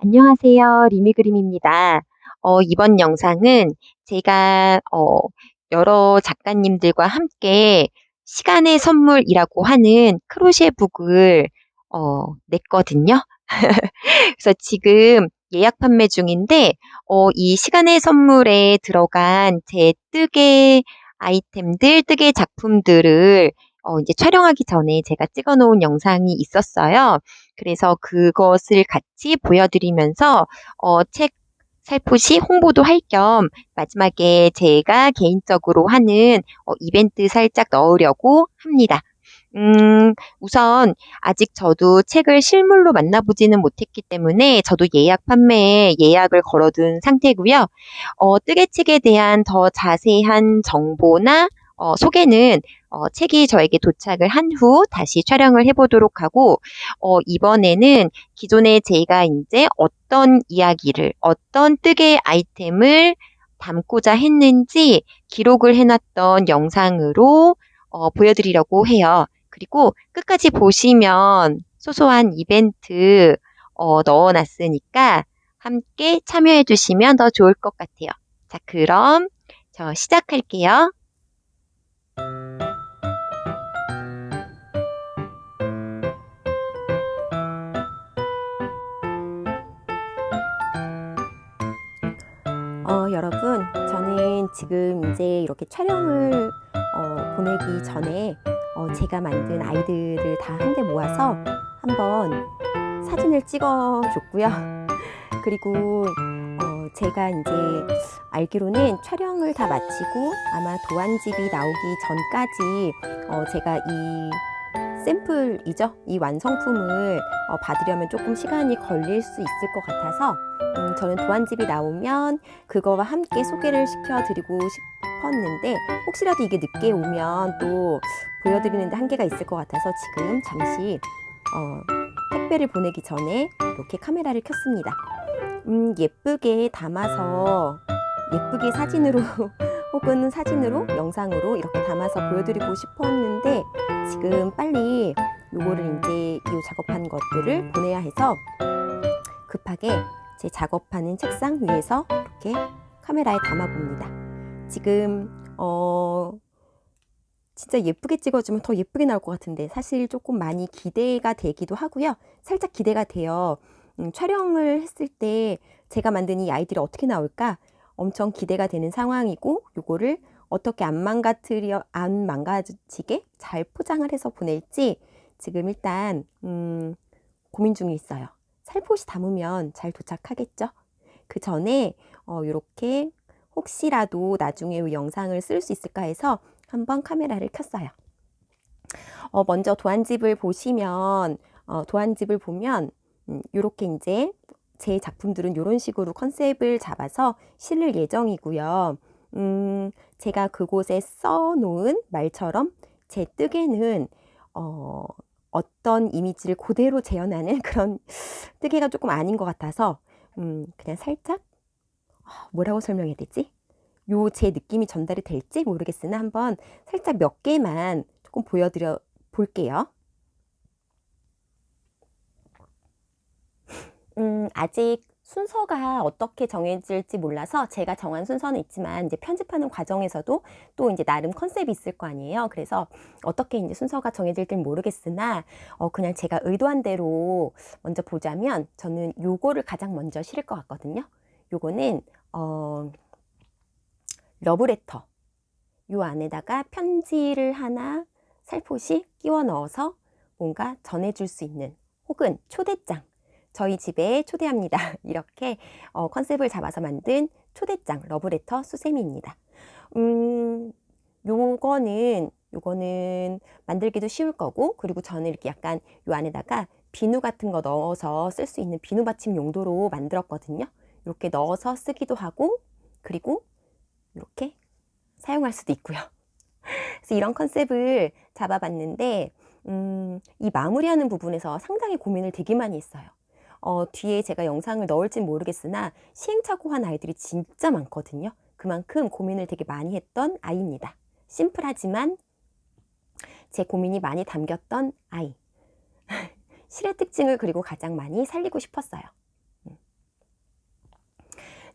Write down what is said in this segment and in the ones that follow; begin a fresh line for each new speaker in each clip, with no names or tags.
안녕하세요. 리미그림입니다. 어, 이번 영상은 제가 어, 여러 작가님들과 함께 시간의 선물이라고 하는 크로셰북을 어, 냈거든요. 그래서 지금 예약 판매 중인데 어, 이 시간의 선물에 들어간 제 뜨개 아이템들, 뜨개 작품들을 어, 이제 촬영하기 전에 제가 찍어 놓은 영상이 있었어요. 그래서 그것을 같이 보여드리면서 어, 책 살포시 홍보도 할 겸 마지막에 제가 개인적으로 하는 어, 이벤트 살짝 넣으려고 합니다. 음, 우선 아직 저도 책을 실물로 만나보지는 못했기 때문에 저도 예약 판매에 예약을 걸어둔 상태고요. 어, 뜨개책에 대한 더 자세한 정보나 어, 소개는 어, 책이 저에게 도착을 한 후 다시 촬영을 해보도록 하고 어, 이번에는 기존에 제가 이제 어떤 이야기를 어떤 뜨개 아이템을 담고자 했는지 기록을 해놨던 영상으로 어, 보여드리려고 해요. 그리고 끝까지 보시면 소소한 이벤트 어, 넣어놨으니까 함께 참여해 주시면 더 좋을 것 같아요. 자, 그럼 저 시작할게요.
어, 여러분, 저는 지금 이제 이렇게 촬영을 어, 보내기 전에 어, 제가 만든 아이들을 다 한데 모아서 한번 사진을 찍어 줬고요. 그리고 어, 제가 이제 알기로는 촬영을 다 마치고 아마 도안집이 나오기 전까지 어, 제가 이 샘플이죠. 이 완성품을 어, 받으려면 조금 시간이 걸릴 수 있을 것 같아서 음, 저는 도안집이 나오면 그거와 함께 소개를 시켜드리고 싶었는데 혹시라도 이게 늦게 오면 또 보여드리는데 한계가 있을 것 같아서 지금 잠시 어, 택배를 보내기 전에 이렇게 카메라를 켰습니다. 음, 예쁘게 담아서 예쁘게 사진으로 혹은 사진으로 영상으로 이렇게 담아서 보여드리고 싶었는데 지금 빨리 요거를 이제 이 작업한 것들을 보내야 해서 급하게 제 작업하는 책상 위에서 이렇게 카메라에 담아 봅니다. 지금 어 진짜 예쁘게 찍어주면 더 예쁘게 나올 것 같은데 사실 조금 많이 기대가 되기도 하고요. 살짝 기대가 돼요. 음, 촬영을 했을 때 제가 만든 이 아이들이 어떻게 나올까 엄청 기대가 되는 상황이고 요거를 어떻게 안 망가뜨려 안 망가지게 잘 포장을 해서 보낼지 지금 일단 음, 고민 중에 있어요. 살포시 담으면 잘 도착하겠죠? 그 전에 어, 이렇게 혹시라도 나중에 이 영상을 쓸 수 있을까 해서 한번 카메라를 켰어요. 어, 먼저 도안집을 보시면 어, 도안집을 보면 음, 이렇게 이제 제 작품들은 이런 식으로 컨셉을 잡아서 실을 예정이고요. 음, 제가 그곳에 써놓은 말처럼 제 뜨개는 어, 어떤 이미지를 그대로 재현하는 그런 뜨개가 조금 아닌 것 같아서 음, 그냥 살짝 아, 뭐라고 설명해야 되지? 요 제 느낌이 전달이 될지 모르겠으나 한번 살짝 몇 개만 조금 보여드려 볼게요. 음, 아직 순서가 어떻게 정해질지 몰라서 제가 정한 순서는 있지만 이제 편집하는 과정에서도 또 이제 나름 컨셉이 있을 거 아니에요. 그래서 어떻게 이제 순서가 정해질지는 모르겠으나 어 그냥 제가 의도한 대로 먼저 보자면 저는 요거를 가장 먼저 실을 것 같거든요. 요거는 어 러브레터 요 안에다가 편지를 하나 살포시 끼워 넣어서 뭔가 전해줄 수 있는 혹은 초대장 저희 집에 초대합니다. 이렇게 어, 컨셉을 잡아서 만든 초대장 러브레터 수세미입니다. 음, 요거는 요거는 만들기도 쉬울 거고 그리고 저는 이렇게 약간 요 안에다가 비누 같은 거 넣어서 쓸 수 있는 비누 받침 용도로 만들었거든요. 이렇게 넣어서 쓰기도 하고 그리고 이렇게 사용할 수도 있고요. 그래서 이런 컨셉을 잡아봤는데 음, 이 마무리하는 부분에서 상당히 고민을 되게 많이 했어요. 어, 뒤에 제가 영상을 넣을진 모르겠으나 시행착오한 아이들이 진짜 많거든요. 그만큼 고민을 되게 많이 했던 아이입니다. 심플하지만 제 고민이 많이 담겼던 아이. 실의 특징을 그리고 가장 많이 살리고 싶었어요. 음.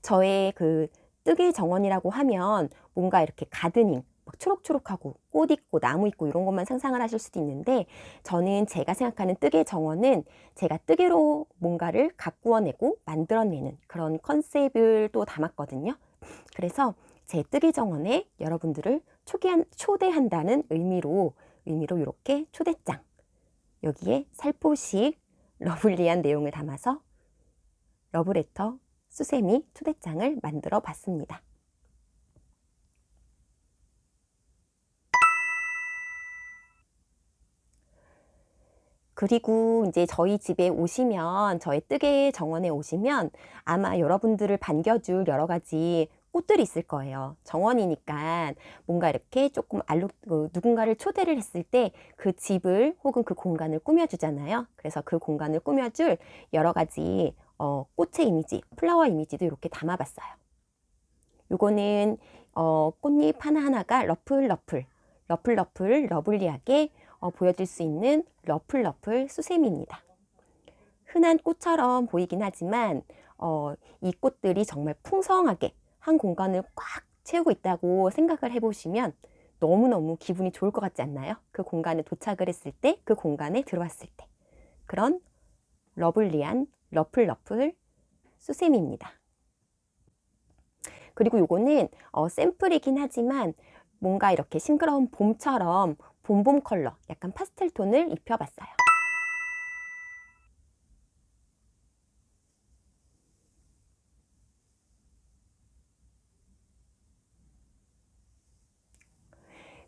저의 그 뜨개 정원이라고 하면 뭔가 이렇게 가드닝, 막 초록초록하고 꽃 있고 나무 있고 이런 것만 상상을 하실 수도 있는데 저는 제가 생각하는 뜨개 정원은 제가 뜨개로 뭔가를 가꾸어내고 만들어내는 그런 컨셉을 또 담았거든요. 그래서 제 뜨개 정원에 여러분들을 초대한, 초대한다는 의미로 의미로 이렇게 초대장 여기에 살포시 러블리한 내용을 담아서 러브레터 수세미 초대장을 만들어 봤습니다. 그리고 이제 저희 집에 오시면 저희 뜨개 정원에 오시면 아마 여러분들을 반겨줄 여러 가지 꽃들이 있을 거예요. 정원이니까 뭔가 이렇게 조금 알록 어, 누군가를 초대를 했을 때 그 집을 혹은 그 공간을 꾸며주잖아요. 그래서 그 공간을 꾸며줄 여러 가지 어, 꽃의 이미지, 플라워 이미지도 이렇게 담아봤어요. 요거는 어, 꽃잎 하나하나가 러플러플, 러플러플, 러블리하게 어, 보여줄 수 있는 러플러플 수세미입니다. 흔한 꽃처럼 보이긴 하지만 어, 이 꽃들이 정말 풍성하게 한 공간을 꽉 채우고 있다고 생각을 해보시면 너무너무 기분이 좋을 것 같지 않나요? 그 공간에 도착을 했을 때, 그 공간에 들어왔을 때. 그런 러블리한 러플러플 수세미입니다. 그리고 요거는 어, 샘플이긴 하지만 뭔가 이렇게 싱그러운 봄처럼 봄봄 컬러, 약간 파스텔 톤을 입혀봤어요.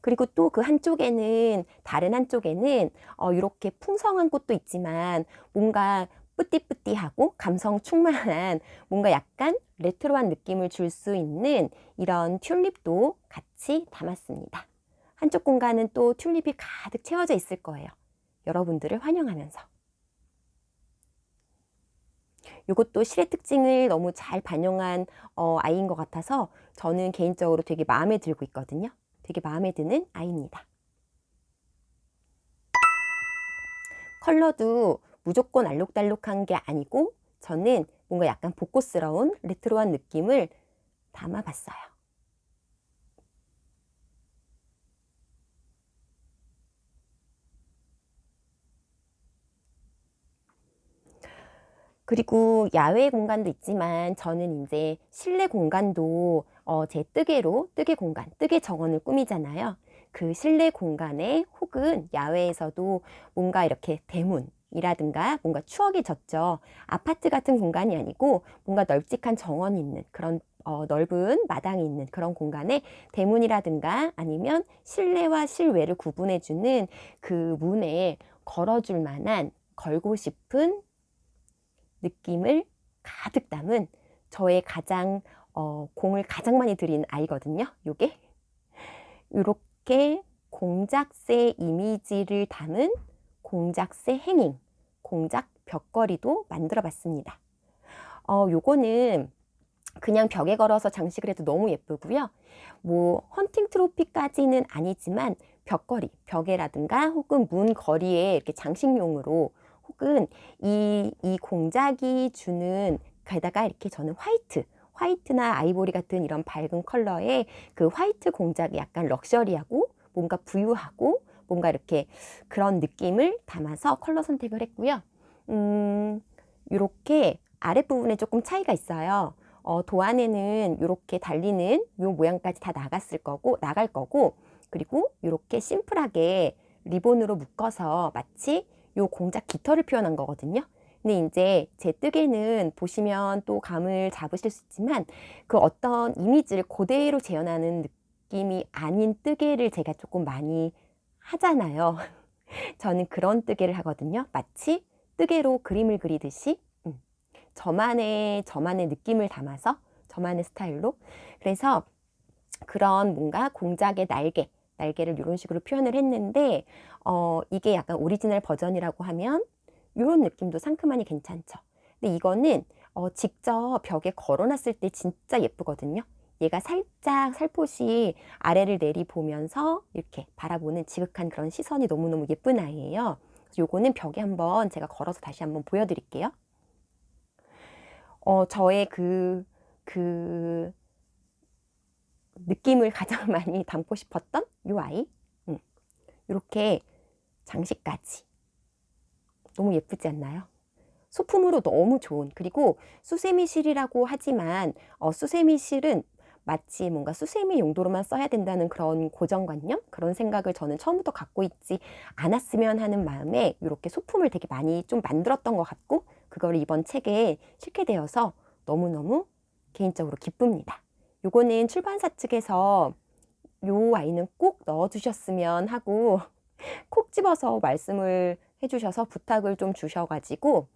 그리고 또 그 한쪽에는 다른 한쪽에는 어, 이렇게 풍성한 꽃도 있지만 뭔가 뿌띠뿌띠하고 감성 충만한 뭔가 약간 레트로한 느낌을 줄 수 있는 이런 튤립도 같이 담았습니다. 한쪽 공간은 또 튤립이 가득 채워져 있을 거예요. 여러분들을 환영하면서. 이것도 실의 특징을 너무 잘 반영한 어, 아이인 것 같아서 저는 개인적으로 되게 마음에 들고 있거든요. 되게 마음에 드는 아이입니다. 컬러도 무조건 알록달록한 게 아니고 저는 뭔가 약간 벚꽃스러운 레트로한 느낌을 담아봤어요. 그리고 야외 공간도 있지만 저는 이제 실내 공간도 어, 제 뜨개로 뜨개 공간, 뜨개 정원을 꾸미잖아요. 그 실내 공간에 혹은 야외에서도 뭔가 이렇게 대문 이라든가 뭔가 추억이 젖죠. 아파트 같은 공간이 아니고 뭔가 널찍한 정원이 있는 그런 어, 넓은 마당이 있는 그런 공간에 대문이라든가 아니면 실내와 실외를 구분해주는 그 문에 걸어줄 만한 걸고 싶은 느낌을 가득 담은 저의 가장 어, 공을 가장 많이 들인 아이거든요. 요게 이렇게 공작새 이미지를 담은 공작새 행잉, 공작 벽걸이도 만들어 봤습니다. 어, 요거는 그냥 벽에 걸어서 장식을 해도 너무 예쁘고요. 뭐 헌팅 트로피까지는 아니지만 벽걸이, 벽에라든가 혹은 문 거리에 이렇게 장식용으로 혹은 이, 이 공작이 주는 게다가 이렇게 저는 화이트, 화이트나 아이보리 같은 이런 밝은 컬러의 그 화이트 공작이 약간 럭셔리하고 뭔가 부유하고 뭔가 이렇게 그런 느낌을 담아서 컬러 선택을 했고요. 음, 이렇게 아랫부분에 조금 차이가 있어요. 어, 도안에는 이렇게 달리는 요 모양까지 다 나갔을 거고, 나갈 거고, 그리고 이렇게 심플하게 리본으로 묶어서 마치 요 공작 깃털을 표현한 거거든요. 근데 이제 제 뜨개는 보시면 또 감을 잡으실 수 있지만 그 어떤 이미지를 그대로 재현하는 느낌이 아닌 뜨개를 제가 조금 많이 하잖아요. 저는 그런 뜨개를 하거든요. 마치 뜨개로 그림을 그리듯이 음, 저만의 저만의 느낌을 담아서 저만의 스타일로 그래서 그런 뭔가 공작의 날개 날개를 이런 식으로 표현을 했는데 어, 이게 약간 오리지널 버전이라고 하면 이런 느낌도 상큼하니 괜찮죠. 근데 이거는 어, 직접 벽에 걸어놨을 때 진짜 예쁘거든요. 얘가 살짝 살포시 아래를 내리보면서 이렇게 바라보는 지극한 그런 시선이 너무너무 예쁜 아이예요. 요거는 벽에 한번 제가 걸어서 다시 한번 보여드릴게요. 어, 저의 그 그 느낌을 가장 많이 담고 싶었던 요 아이. 음. 이렇게 장식까지. 너무 예쁘지 않나요? 소품으로 너무 좋은 그리고 수세미 실이라고 하지만 어, 수세미 실은 마치 뭔가 수세미 용도로만 써야 된다는 그런 고정관념 그런 생각을 저는 처음부터 갖고 있지 않았으면 하는 마음에 이렇게 소품을 되게 많이 좀 만들었던 것 같고 그걸 이번 책에 실게 되어서 너무너무 개인적으로 기쁩니다. 요거는 출판사 측에서 요 아이는 꼭 넣어주셨으면 하고 콕 집어서 말씀을 해주셔서 부탁을 좀 주셔가지고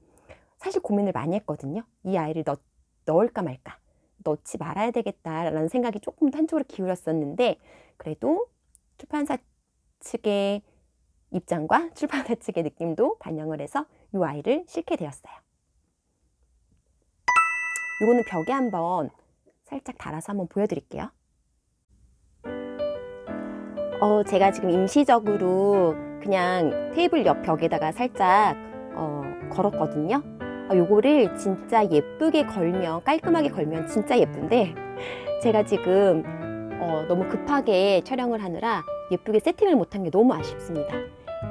사실 고민을 많이 했거든요. 이 아이를 넣, 넣을까 말까. 넣지 말아야 되겠다라는 생각이 조금 더 한쪽으로 기울었었는데 그래도 출판사 측의 입장과 출판사 측의 느낌도 반영을 해서 이 아이를 실게 되었어요. 이거는 벽에 한번 살짝 달아서 한번 보여드릴게요. 어, 제가 지금 임시적으로 그냥 테이블 옆 벽에다가 살짝 어, 걸었거든요. 어, 요거를 진짜 예쁘게 걸면 깔끔하게 걸면 진짜 예쁜데 제가 지금 어, 너무 급하게 촬영을 하느라 예쁘게 세팅을 못한 게 너무 아쉽습니다.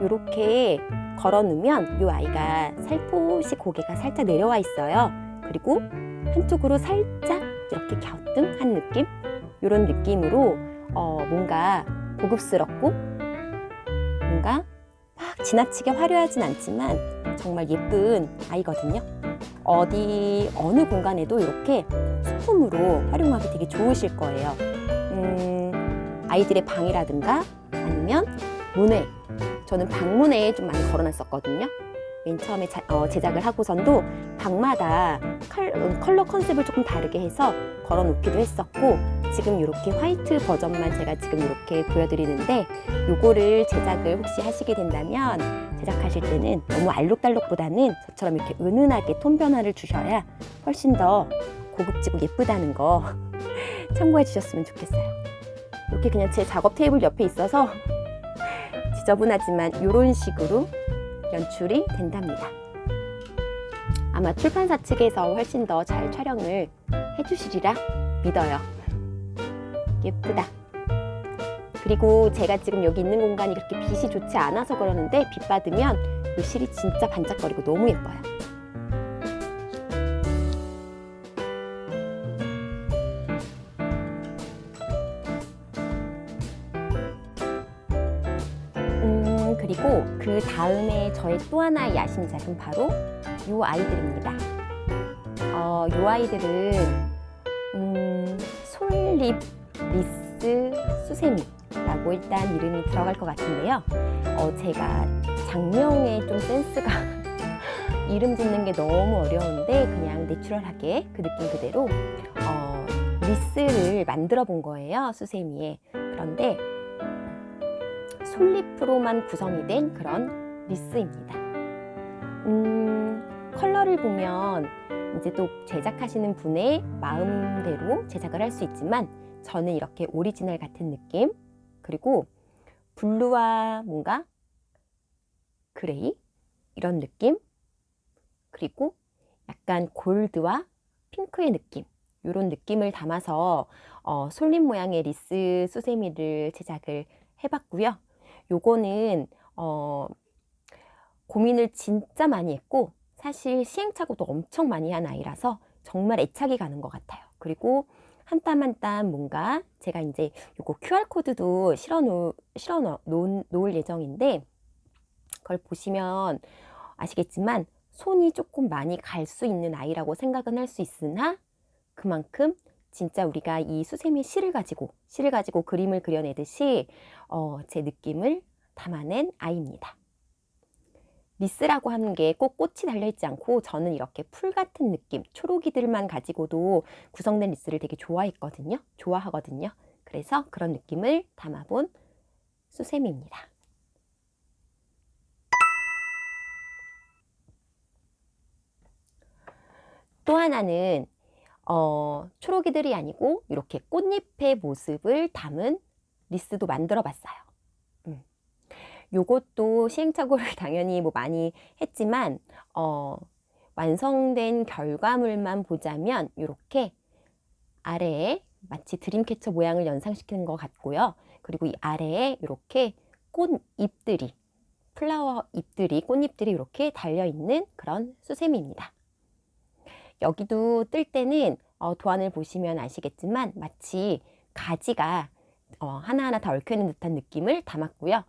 요렇게 걸어 놓으면 요 아이가 살포시 고개가 살짝 내려와 있어요. 그리고 한쪽으로 살짝 이렇게 갸우뚱한 느낌? 요런 느낌으로 어, 뭔가 고급스럽고 뭔가 막 지나치게 화려하진 않지만 정말 예쁜 아이거든요. 어디 어느 공간에도 이렇게 소품으로 활용하기 되게 좋으실 거예요. 음, 아이들의 방이라든가 아니면 문에 저는 방문에 좀 많이 걸어놨었거든요. 맨 처음에 자- 어, 제작을 하고선도 방마다 컬, 음, 컬러 컨셉을 조금 다르게 해서 걸어 놓기도 했었고 지금 이렇게 화이트 버전만 제가 지금 이렇게 보여드리는데 요거를 제작을 혹시 하시게 된다면 제작하실 때는 너무 알록달록보다는 저처럼 이렇게 은은하게 톤 변화를 주셔야 훨씬 더 고급지고 예쁘다는 거 참고해 주셨으면 좋겠어요. 이렇게 그냥 제 작업 테이블 옆에 있어서 지저분하지만 이런 식으로 연출이 된답니다. 아마 출판사 측에서 훨씬 더 잘 촬영을 해주시리라 믿어요. 예쁘다. 그리고 제가 지금 여기 있는 공간이 그렇게 빛이 좋지 않아서 그러는데 빛 받으면 이 실이 진짜 반짝거리고 너무 예뻐요. 다음에 저의 또 하나의 야심작은 바로 요 아이들입니다. 어, 요 아이들은 음, 솔잎 리스 수세미라고 일단 이름이 들어갈 것 같은데요. 어, 제가 장명에 좀 센스가 이름 짓는 게 너무 어려운데 그냥 내추럴하게 그 느낌 그대로 어, 리스를 만들어 본 거예요. 수세미에. 그런데 솔잎으로만 구성이 된 그런 리스입니다. 음, 컬러를 보면 이제 또 제작하시는 분의 마음대로 제작을 할 수 있지만 저는 이렇게 오리지널 같은 느낌 그리고 블루와 뭔가 그레이 이런 느낌 그리고 약간 골드와 핑크의 느낌 이런 느낌을 담아서 어, 솔잎 모양의 리스 수세미를 제작을 해봤고요. 요거는 어, 고민을 진짜 많이 했고 사실 시행착오도 엄청 많이 한 아이라서 정말 애착이 가는 것 같아요. 그리고 한 땀 한 땀 뭔가 제가 이제 요거 QR코드도 실어 놓, 실어 놓을 예정인데 그걸 보시면 아시겠지만 손이 조금 많이 갈 수 있는 아이라고 생각은 할 수 있으나 그만큼 진짜 우리가 이 수세미 실을 가지고 실을 가지고 그림을 그려내듯이 어, 제 느낌을 담아낸 아이입니다. 리스라고 하는 게 꼭 꽃이 달려있지 않고 저는 이렇게 풀 같은 느낌, 초록이들만 가지고도 구성된 리스를 되게 좋아했거든요. 좋아하거든요. 그래서 그런 느낌을 담아본 수세미입니다. 또 하나는 어, 초록이들이 아니고 이렇게 꽃잎의 모습을 담은 리스도 만들어 봤어요. 음. 요것도 시행착오를 당연히 뭐 많이 했지만 어, 완성된 결과물만 보자면 이렇게 아래에 마치 드림캐쳐 모양을 연상시키는 것 같고요. 그리고 이 아래에 이렇게 꽃잎들이 플라워 잎들이 꽃잎들이 이렇게 달려 있는 그런 수세미입니다. 여기도 뜰 때는 어, 도안을 보시면 아시겠지만 마치 가지가 어, 하나하나 다 얽혀 있는 듯한 느낌을 담았고요.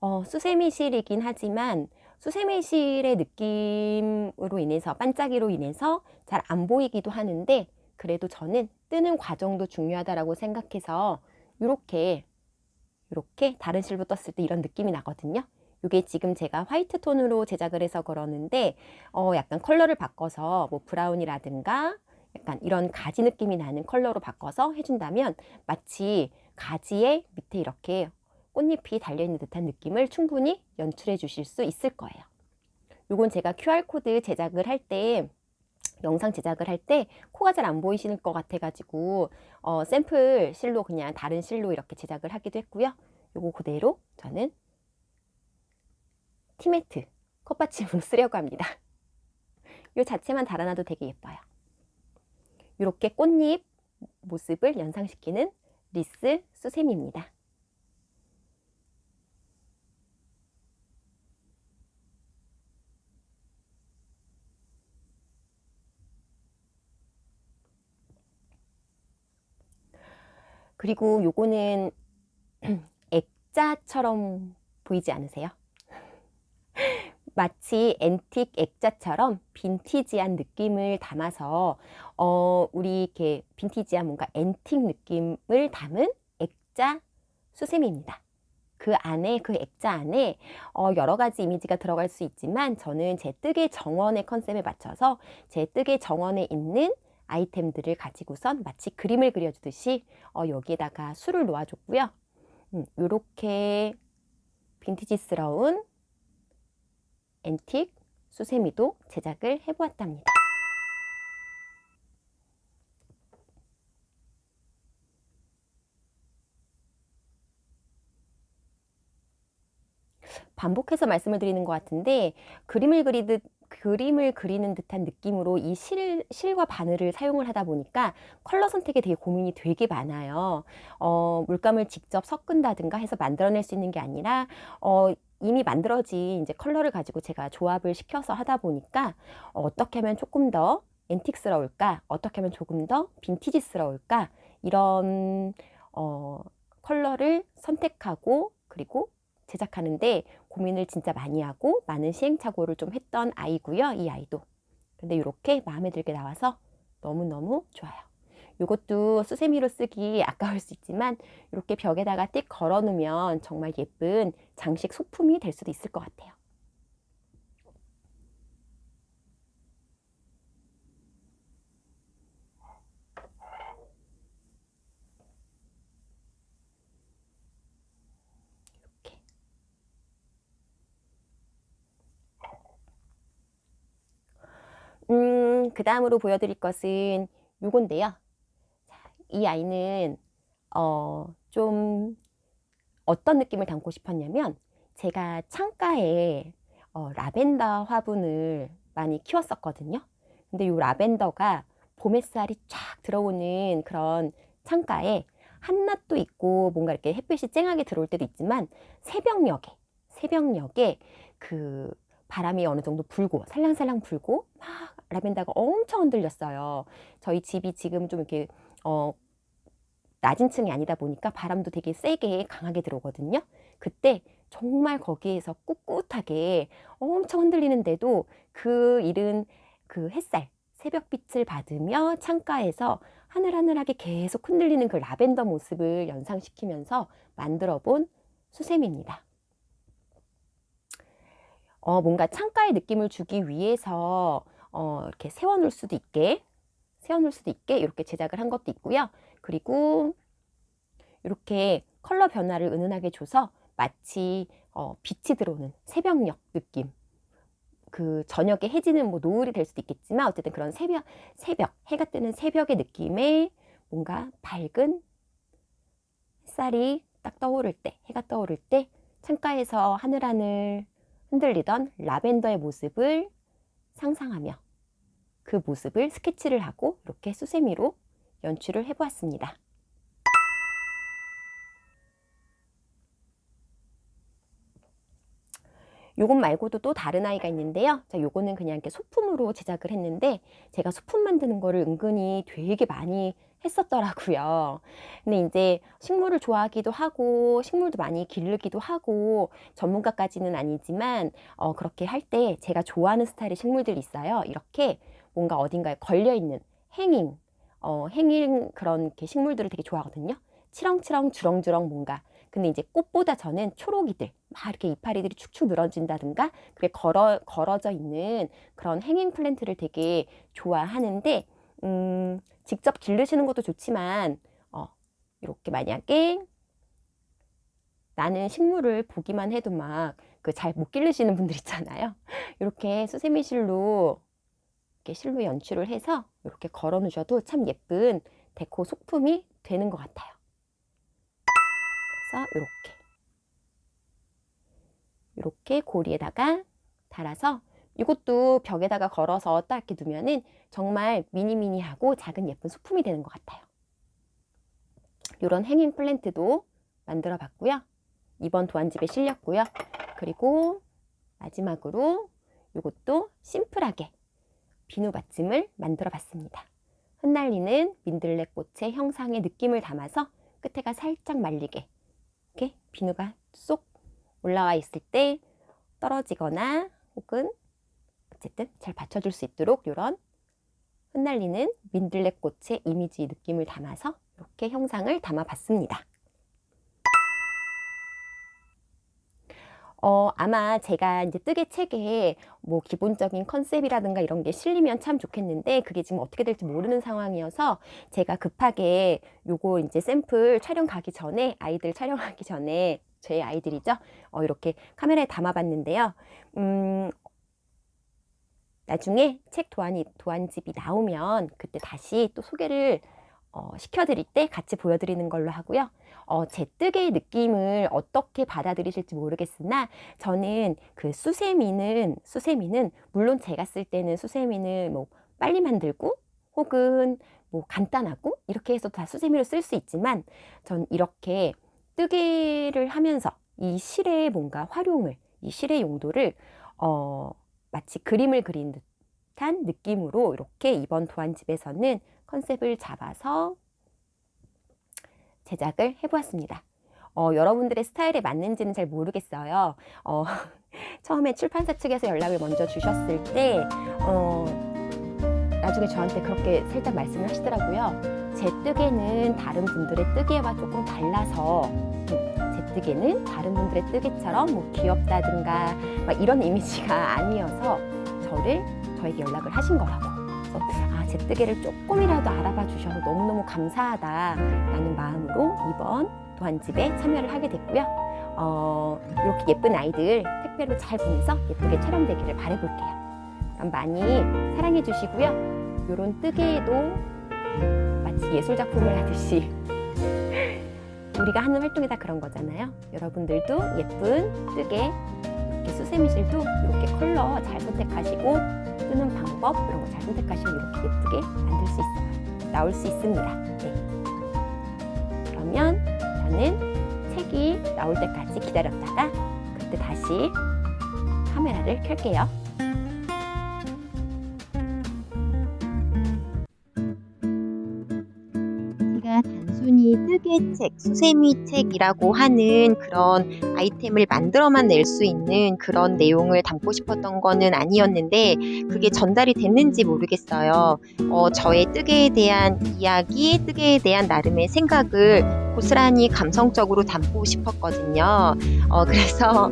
어, 수세미실이긴 하지만 수세미실의 느낌으로 인해서 반짝이로 인해서 잘 안 보이기도 하는데 그래도 저는 뜨는 과정도 중요하다라고 생각해서 이렇게 이렇게 다른 실로 떴을 때 이런 느낌이 나거든요. 이게 지금 제가 화이트 톤으로 제작을 해서 그러는데 어, 약간 컬러를 바꿔서 뭐 브라운이라든가 약간 이런 가지 느낌이 나는 컬러로 바꿔서 해준다면 마치 가지의 밑에 이렇게 꽃잎이 달려있는 듯한 느낌을 충분히 연출해 주실 수 있을 거예요. 요건 제가 QR코드 제작을 할 때, 영상 제작을 할 때 코가 잘 안 보이실 것 같아가지고, 어, 샘플 실로 그냥 다른 실로 이렇게 제작을 하기도 했고요. 요거 그대로 저는 티매트 컵받침으로 쓰려고 합니다. 요 자체만 달아놔도 되게 예뻐요. 이렇게 꽃잎 모습을 연상시키는 리스 수세미입니다. 그리고 요거는 액자처럼 보이지 않으세요? 마치 앤틱 액자처럼 빈티지한 느낌을 담아서 어 우리 이렇게 빈티지한 뭔가 앤틱 느낌을 담은 액자 수세미입니다. 그 안에 그 액자 안에 어 여러 가지 이미지가 들어갈 수 있지만 저는 제 뜨개 정원의 컨셉에 맞춰서 제 뜨개 정원에 있는 아이템들을 가지고선 마치 그림을 그려주듯이 어 여기에다가 술을 놓아줬고요. 음, 요렇게 빈티지스러운 앤틱 수세미도 제작을 해보았답니다. 반복해서 말씀을 드리는 것 같은데 그림을 그리듯 그림을 그리는 듯한 느낌으로 이 실, 실과 바늘을 사용을 하다 보니까 컬러 선택에 되게 고민이 되게 많아요. 어, 물감을 직접 섞은다든가 해서 만들어낼 수 있는 게 아니라 어, 이미 만들어진 이제 컬러를 가지고 제가 조합을 시켜서 하다 보니까 어, 어떻게 하면 조금 더 앤틱스러울까? 어떻게 하면 조금 더 빈티지스러울까? 이런 어, 컬러를 선택하고 그리고 제작하는데 고민을 진짜 많이 하고 많은 시행착오를 좀 했던 아이고요. 이 아이도. 근데 이렇게 마음에 들게 나와서 너무너무 좋아요. 이것도 수세미로 쓰기 아까울 수 있지만 이렇게 벽에다가 띡 걸어 놓으면 정말 예쁜 장식 소품이 될 수도 있을 것 같아요. 이렇게. 음, 그 다음으로 보여드릴 것은 요건데요. 자, 이 아이는, 어, 좀, 어떤 느낌을 담고 싶었냐면, 제가 창가에, 어, 라벤더 화분을 많이 키웠었거든요. 근데 요 라벤더가 봄 햇살이 쫙 들어오는 그런 창가에 한낮도 있고 뭔가 이렇게 햇빛이 쨍하게 들어올 때도 있지만 새벽녘에, 새벽녘에 그 바람이 어느 정도 불고 살랑살랑 불고 막 라벤더가 엄청 흔들렸어요. 저희 집이 지금 좀 이렇게 어 낮은 층이 아니다 보니까 바람도 되게 세게 강하게 들어오거든요. 그때 정말 거기에서 꿋꿋하게 엄청 흔들리는데도 그 이른 그 햇살, 새벽빛을 받으며 창가에서 하늘하늘하게 계속 흔들리는 그 라벤더 모습을 연상시키면서 만들어 본 수세미입니다. 어, 뭔가 창가의 느낌을 주기 위해서 어, 이렇게 세워놓을 수도 있게 세워놓을 수도 있게 이렇게 제작을 한 것도 있고요. 그리고 이렇게 컬러 변화를 은은하게 줘서 마치 어, 빛이 들어오는 새벽녘 느낌. 그 저녁에 해지는 뭐 노을이 될 수도 있겠지만 어쨌든 그런 새벽 새벽 해가 뜨는 새벽의 느낌의 뭔가 밝은 햇살이 딱 떠오를 때 해가 떠오를 때 창가에서 하늘하늘 흔들리던 라벤더의 모습을 상상하며 그 모습을 스케치를 하고 이렇게 수세미로 연출을 해보았습니다. 요것 말고도 또 다른 아이가 있는데요. 자, 요거는 그냥 이렇게 소품으로 제작을 했는데 제가 소품 만드는 거를 은근히 되게 많이 했었더라고요. 근데 이제 식물을 좋아하기도 하고 식물도 많이 기르기도 하고 전문가까지는 아니지만 어, 그렇게 할 때 제가 좋아하는 스타일의 식물들이 있어요. 이렇게 뭔가 어딘가에 걸려 있는 행잉, 어, 행잉 그런 이렇게 식물들을 되게 좋아하거든요. 치렁치렁 주렁주렁 뭔가. 근데 이제 꽃보다 저는 초록이들 막 이렇게 이파리들이 축축 늘어진다든가 그게 걸어 걸어져 있는 그런 행잉 플랜트를 되게 좋아하는데 음, 직접 기르시는 것도 좋지만 어, 이렇게 만약에 나는 식물을 보기만 해도 막 그 잘 못 기르시는 분들 있잖아요. 이렇게 수세미 실로 이렇게 실로 연출을 해서 이렇게 걸어 놓으셔도 참 예쁜 데코 소품이 되는 것 같아요. 그래서 이렇게 이렇게 고리에다가 달아서 이것도 벽에다가 걸어서 딱 이렇게 두면은 정말 미니미니하고 작은 예쁜 소품이 되는 것 같아요. 이런 행잉 플랜트도 만들어 봤고요. 이번 도안집에 실렸고요. 그리고 마지막으로 이것도 심플하게 비누 받침을 만들어 봤습니다. 흩날리는 민들레 꽃의 형상의 느낌을 담아서 끝에가 살짝 말리게 이렇게 비누가 쏙 올라와 있을 때 떨어지거나 혹은 어쨌든 잘 받쳐줄 수 있도록 이런 흩날리는 민들레 꽃의 이미지 느낌을 담아서 이렇게 형상을 담아 봤습니다. 어, 아마 제가 이제 뜨개 책에 뭐 기본적인 컨셉이라든가 이런 게 실리면 참 좋겠는데 그게 지금 어떻게 될지 모르는 상황이어서 제가 급하게 요거 이제 샘플 촬영 가기 전에 아이들 촬영하기 전에 제 아이들이죠. 어, 이렇게 카메라에 담아봤는데요. 음, 나중에 책 도안이, 도안집이 나오면 그때 다시 또 소개를 어, 시켜드릴 때 같이 보여드리는 걸로 하고요. 어, 제 뜨개의 느낌을 어떻게 받아들이실지 모르겠으나 저는 그 수세미는 수세미는 물론 제가 쓸 때는 수세미는 뭐 빨리 만들고 혹은 뭐 간단하고 이렇게 해서 다 수세미로 쓸 수 있지만 전 이렇게 뜨개를 하면서 이 실의 뭔가 활용을 이 실의 용도를 어, 마치 그림을 그린 듯한 느낌으로 이렇게 이번 도안집에서는 컨셉을 잡아서 제작을 해보았습니다. 어, 여러분들의 스타일에 맞는지는 잘 모르겠어요. 어, 처음에 출판사 측에서 연락을 먼저 주셨을 때, 어, 나중에 저한테 그렇게 살짝 말씀을 하시더라고요. 제 뜨개는 다른 분들의 뜨개와 조금 달라서, 뜨개는 다른 분들의 뜨개처럼 뭐 귀엽다든가 막 이런 이미지가 아니어서 저를 저에게 연락을 하신 거라고. 그래서 아, 제 뜨개를 조금이라도 알아봐 주셔서 너무너무 감사하다라는 마음으로 이번 도안집에 참여를 하게 됐고요. 어, 이렇게 예쁜 아이들 택배로 잘 보내서 예쁘게 촬영되기를 바라볼게요. 그럼 많이 사랑해 주시고요. 이런 뜨개에도 마치 예술 작품을 하듯이 우리가 하는 활동이 다 그런 거잖아요. 여러분들도 예쁜 뜨개 이렇게 수세미실도 이렇게 컬러 잘 선택하시고 쓰는 방법 이런 거 잘 선택하시면 이렇게 예쁘게 만들 수 있어요. 나올 수 있습니다. 네. 그러면 저는 책이 나올 때까지 기다렸다가 그때 다시 카메라를 켤게요.
뜨개책, 수세미책이라고 하는 그런 아이템을 만들어만 낼 수 있는 그런 내용을 담고 싶었던 거는 아니었는데 그게 전달이 됐는지 모르겠어요. 어, 저의 뜨개에 대한 이야기, 뜨개에 대한 나름의 생각을 고스란히 감성적으로 담고 싶었거든요. 어, 그래서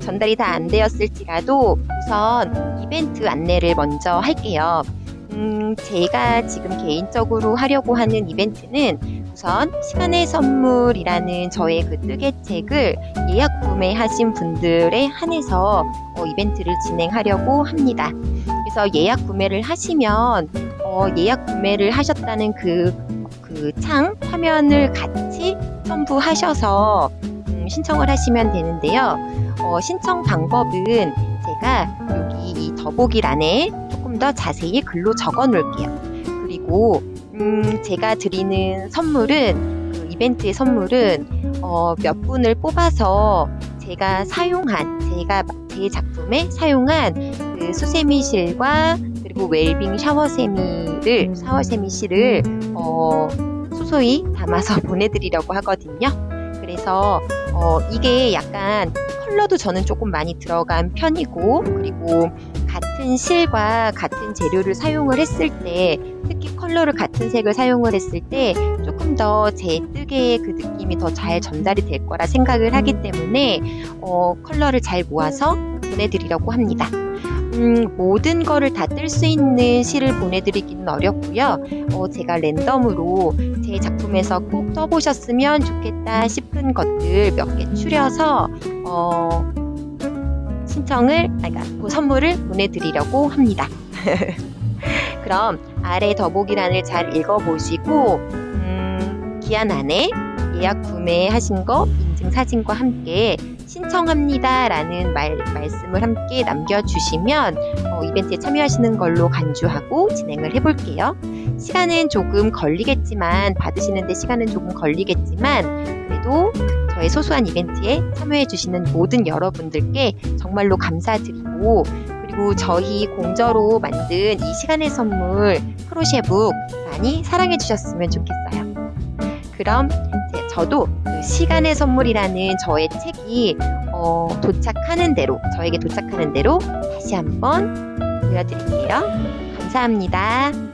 전달이 다 안 되었을지라도 우선 이벤트 안내를 먼저 할게요. 음, 제가 지금 개인적으로 하려고 하는 이벤트는 우선 시간의 선물이라는 저의 그 뜨개책을 예약 구매하신 분들에 한해서 어, 이벤트를 진행하려고 합니다. 그래서 예약 구매를 하시면 어, 예약 구매를 하셨다는 그, 그 창 화면을 같이 첨부하셔서 음, 신청을 하시면 되는데요. 어, 신청 방법은 제가 여기 이 더보기란에 조금 더 자세히 글로 적어 놓을게요. 그리고 음, 제가 드리는 선물은 그 이벤트의 선물은 어, 몇 분을 뽑아서 제가 사용한 제가 제 작품에 사용한 그 수세미실과 그리고 웰빙 샤워세미를 샤워세미실을 어, 소소히 담아서 보내드리려고 하거든요. 그래서 어, 이게 약간 컬러도 저는 조금 많이 들어간 편이고 그리고 같은 실과 같은 재료를 사용을 했을 때 컬러를 같은 색을 사용을 했을 때 조금 더 제 뜨개의 그 느낌이 더 잘 전달이 될 거라 생각을 하기 때문에 어, 컬러를 잘 모아서 보내드리려고 합니다. 음, 모든 거를 다 뜰 수 있는 실을 보내드리기는 어렵고요. 어, 제가 랜덤으로 제 작품에서 꼭 떠보셨으면 좋겠다 싶은 것들 몇 개 추려서 어, 신청을, 아니, 그러니까 그 선물을 보내드리려고 합니다. 그럼 아래 더보기란을 잘 읽어보시고 음, 기한 안에 예약 구매하신 거 인증 사진과 함께 신청합니다라는 말, 말씀을 함께 남겨주시면 어, 이벤트에 참여하시는 걸로 간주하고 진행을 해볼게요. 시간은 조금 걸리겠지만 받으시는데 시간은 조금 걸리겠지만 그래도 저의 소소한 이벤트에 참여해주시는 모든 여러분들께 정말로 감사드리고 그리고 저희 공저로 만든 이 시간의 선물 크로셰북 많이 사랑해 주셨으면 좋겠어요. 그럼 저도 그 시간의 선물이라는 저의 책이 어, 도착하는 대로 저에게 도착하는 대로 다시 한번 보여드릴게요. 감사합니다.